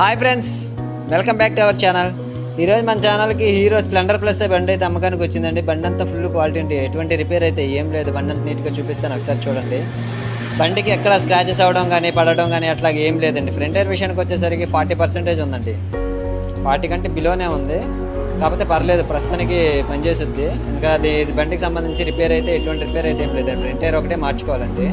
Hi friends welcome back to our channel ఈరోజు మన ఛానల్కి హీరో స్ప్లెండర్ ప్లస్ బండి అయితే అమ్మకానికి వచ్చిందండి. బండి అంతా ఫుల్ క్వాలిటీ ఉంది ఎటువంటి రిపేర్ అయితే ఏం లేదు. బండి అంతా నీట్గా చూపిస్తాను ఒకసారి చూడండి. బండికి ఎక్కడ స్క్రాచెస్ అవ్వడం కానీ పడడం కానీ అట్లా ఏం లేదండి. ఫ్రంట్ టైర్ విషయానికి వచ్చేసరికి ఫార్టీ పర్సెంటేజ్ ఉందండి. ఫార్టీ కంటే బిలోనే ఉంది. కాకపోతే పర్లేదు ప్రస్తుతానికి పనిచేస్తుంది ఇంకా అది బండికి సంబంధించి రిపేర్ అయితే ఎటువంటి రిపేర్ అయితే ఏం లేదండి. ఫ్రంట్ టైర్ ఒకటే మార్చుకోవాలండి.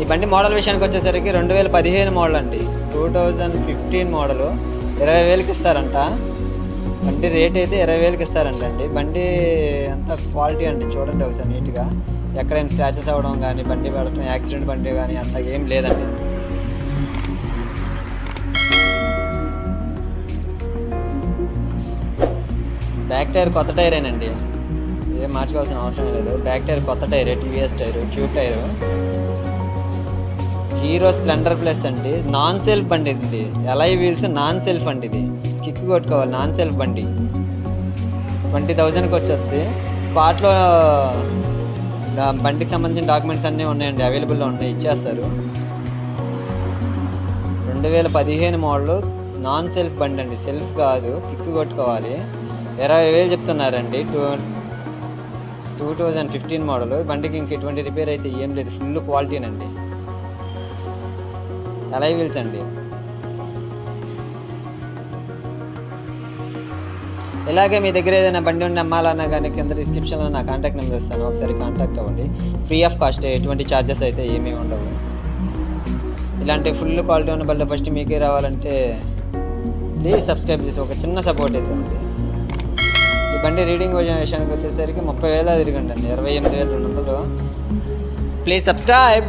ఈ బండి మోడల్ విషయానికి వచ్చేసరికి రెండు వేల పదిహేను మోడల్ అండి. Two thousand fifteen model. ఇరవై వేలకి ఇస్తారంట. బండి రేట్ అయితే ఇరవై వేలకి ఇస్తారంట అండి బండి అంత క్వాలిటీ అండి చూడండి ఒకసారి నీట్గా. ఎక్కడైనా స్క్రాచెస్ అవ్వడం కానీ బండి పడటం యాక్సిడెంట్ బండి కానీ అంత ఏం లేదండి. బ్యాక్ టైర్ కొత్త టైరేనండి. ఏం మార్చుకోవాల్సిన అవసరం లేదు. బ్యాక్ టైర్ కొత్త టైరే TVS tyre tube tyre. Hero splendor plus అండి. నాన్ సెల్ఫ్ బండి ఇది. ఎలై వీల్స్ నాన్ సెల్ఫ్ అండి ఇది. కిక్ కొట్టుకోవాలి నాన్ సెల్ఫ్ బండి. ట్వంటీ థౌజండ్కి వచ్చేది. స్పాట్లో బండికి సంబంధించిన డాక్యుమెంట్స్ అన్నీ ఉన్నాయండి. అవైలబుల్లో ఉన్నాయి. ఇచ్చేస్తారు. రెండు వేల పదిహేను మోడల్ నాన్ సెల్ఫ్ బండి అండి. సెల్ఫ్ కాదు కిక్ కొట్టుకోవాలి. ఇరవై వేలు చెప్తున్నారండి. Two two thousand fifteen model. బండికి ఇంక ఎటువంటి రిపేర్ అయితే ఏం లేదు. ఫుల్ క్వాలిటీనండి. అలై వీల్స్ అండి. ఇలాగే మీ దగ్గర ఏదైనా బండి ఉండి అమ్మాలన్నా కానీ కింద డిస్క్రిప్షన్లో నా కాంటాక్ట్ నెంబర్ ఇస్తాను. ఒకసారి కాంటాక్ట్ అవ్వండి. ఫ్రీ ఆఫ్ కాస్ట్ ఎటువంటి ఛార్జెస్ అయితే ఏమీ ఉండవు. ఇలాంటి ఫుల్ క్వాలిటీ ఉన్న బండి ఫస్ట్ మీకే రావాలంటే ప్లీజ్ సబ్స్క్రైబ్ చేసి ఒక చిన్న సపోర్ట్ అయితే ఉంది. ఈ బండి రీడింగ్ విషయానికి వచ్చేసరికి ముప్పై వేల తిరిగండి అండి ఇరవై ఎనిమిది వేల రెండు వందలు. Please subscribe